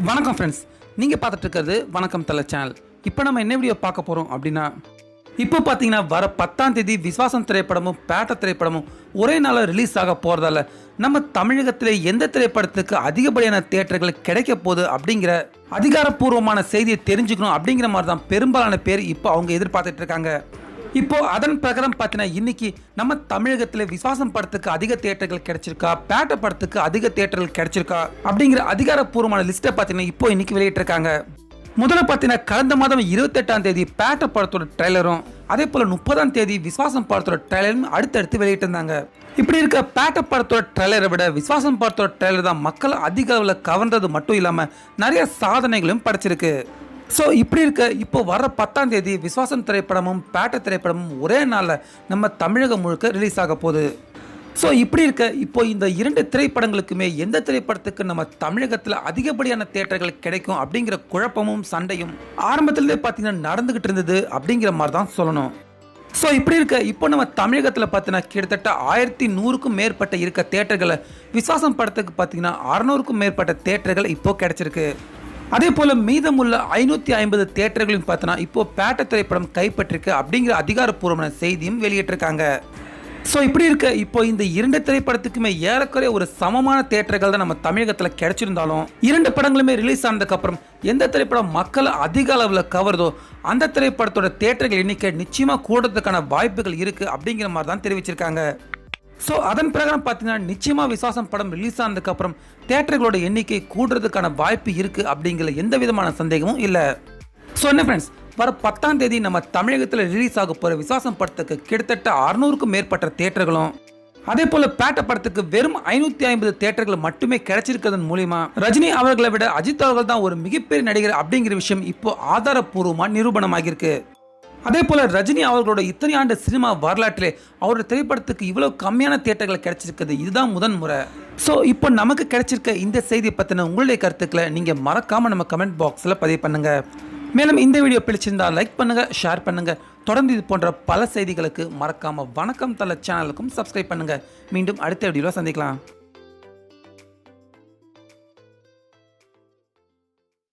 வணக்கம் ஃப்ரெண்ட்ஸ் நீங்கள் பார்த்துட்டு இருக்கிறது வணக்கம் தலை சேனல் இப்போ நம்ம என்ன வீடியோ பார்க்க போகிறோம் அப்படின்னா இப்போ பார்த்தீங்கன்னா வர பத்தாம் தேதி விஸ்வாசம் திரைப்படமும் பேட்ட திரைப்படமும் ஒரே நாளில் ரிலீஸ் ஆக போகிறதால நம்ம தமிழகத்தில் எந்த திரைப்படத்துக்கு அதிகப்படியான தேட்டர்கள் கிடைக்க போகுது அப்படிங்கிற அதிகாரப்பூர்வமான செய்தியை தெரிஞ்சுக்கணும் அப்படிங்கிற மாதிரி தான் பெரும்பாலான பேர் இப்போ அவங்க எதிர்பார்த்துட்டு இருக்காங்க இப்போ அதன் பிரகாரம் பார்த்தீங்கன்னா இன்னைக்கு நம்ம தமிழகத்தில் விசுவாசம் படத்துக்கு அதிக தேட்டர்கள் கிடைச்சிருக்கா? பேட்ட படத்துக்கு அதிக தேட்டர்கள் கிடைச்சிருக்கா? அப்படிங்கிற அதிகாரப்பூர்வமான லிஸ்ட்டை பார்த்தீங்கன்னா இப்போ இன்னைக்கு வெளியிட்டிருக்காங்க. முதல்ல பார்த்தீங்கன்னா கடந்த மாதம் இருபத்தெட்டாம் தேதி பேட்ட படத்தோட ட்ரெய்லரும் அதே போல் முப்பதாம் தேதி விசுவாசம் படத்தோட ட்ரெய்லரும் அடுத்தடுத்து வெளியிட்டிருந்தாங்க. இப்படி இருக்க பேட்ட படத்தோட ட்ரெய்லரை விட விசுவாசம் படத்தோட ட்ரெய்லர் தான் மக்கள் அதிக அளவில் கவர்ந்தது மட்டும் இல்லாமல் நிறைய சாதனைகளும் படைச்சிருக்கு. ஸோ இப்படி இருக்க இப்போ வர பத்தாம் தேதி விஸ்வாசம் திரைப்படமும் பேட்ட திரைப்படமும் ஒரே நாளில் நம்ம தமிழகம் முழுக்க ரிலீஸ் ஆக போகுது. ஸோ இப்படி இருக்க இப்போ இந்த இரண்டு திரைப்படங்களுக்குமே எந்த திரைப்படத்துக்கு நம்ம தமிழகத்தில் அதிகப்படியான தேட்டர்கள் கிடைக்கும் அப்படிங்கிற குழப்பமும் சண்டையும் ஆரம்பத்துலேருந்தே பார்த்தீங்கன்னா நடந்துகிட்டு இருந்தது அப்படிங்கிற மாதிரி தான் சொல்லணும். ஸோ இப்படி இருக்க இப்போ நம்ம தமிழகத்தில் பார்த்தீங்கன்னா கிட்டத்தட்ட ஆயிரத்தி நூறுக்கும் மேற்பட்ட இருக்க தேட்டர்களை விசுவாசம் படத்துக்கு பார்த்தீங்கன்னா அறநூறுக்கும் மேற்பட்ட தேட்டர்கள் இப்போ கிடைச்சிருக்கு. அதே போல் மீதமுள்ள ஐநூற்றி ஐம்பது தேட்டர்களையும் பார்த்தோன்னா இப்போ பேட்ட திரைப்படம் கைப்பற்றிருக்கு அப்படிங்கிற அதிகாரப்பூர்வமான செய்தியும் வெளியிட்டிருக்காங்க. ஸோ இப்படி இருக்க இப்போ இந்த இரண்டு திரைப்படத்துக்குமே ஏறக்குறைய ஒரு சமமான தேட்டர்கள் தான் நம்ம தமிழகத்தில் கிடைச்சிருந்தாலும் இரண்டு படங்களுமே ரிலீஸ் ஆனதுக்கப்புறம் எந்த திரைப்படம் மக்களை அதிக அளவில் கவருதோ அந்த திரைப்படத்தோட தேட்டர்கள் எண்ணிக்கை நிச்சயமாக கூடுறதுக்கான வாய்ப்புகள் இருக்குது அப்படிங்கிற மாதிரி தான் தெரிவிச்சிருக்காங்க. ஸோ அதன் பிரகாரம் பார்த்தீங்கன்னா நிச்சயமாக விசுவாசம் படம் ரிலீஸ் ஆனதுக்கப்புறம் தேட்டர்களோட எண்ணிக்கை கூடுறதுக்கான வாய்ப்பு இருக்குது அப்படிங்கிற எந்த விதமான சந்தேகமும் இல்லை. ஸோ என்ன ஃப்ரெண்ட்ஸ் வர பத்தாம் தேதி நம்ம தமிழகத்தில் ரிலீஸ் ஆக போகிற விசுவாசம் படத்துக்கு கிட்டத்தட்ட அறுநூறுக்கும் மேற்பட்ட தேட்டர்களும் அதே போல பேட்ட படத்துக்கு வெறும் ஐநூத்தி ஐம்பது தேட்டர்கள் மட்டுமே கிடைச்சிருக்கிறதன் மூலியமா ரஜினி அவர்களை விட அஜித் அவர்கள் தான் ஒரு மிகப்பெரிய நடிகர் அப்படிங்கிற விஷயம் இப்போ ஆதாரப்பூர்வமா நிரூபணமாகிருக்கு அதே போல் ரஜினி அவர்களோட இத்தனை ஆண்டு சினிமா வரலாற்றிலே அவரோட திரைப்படத்துக்கு இவ்வளோ கம்மியான தேட்டர்கள் கிடைச்சிருக்குது இதுதான் முதன் முறை. ஸோ இப்போ நமக்கு கிடைச்சிருக்க இந்த செய்தி பற்றின உங்களுடைய கருத்துக்களை நீங்கள் மறக்காமல் நம்ம கமெண்ட் பாக்ஸில் பதிவு பண்ணுங்கள் மேலும் இந்த வீடியோ பிடிச்சிருந்தால் லைக் பண்ணுங்கள் ஷேர் பண்ணுங்கள் தொடர்ந்து இது போன்ற பல செய்திகளுக்கு மறக்காமல் வணக்கம் தலை சேனலுக்கும் சப்ஸ்கிரைப் பண்ணுங்கள் மீண்டும் அடுத்த வீடியோவில் சந்திக்கலாம்.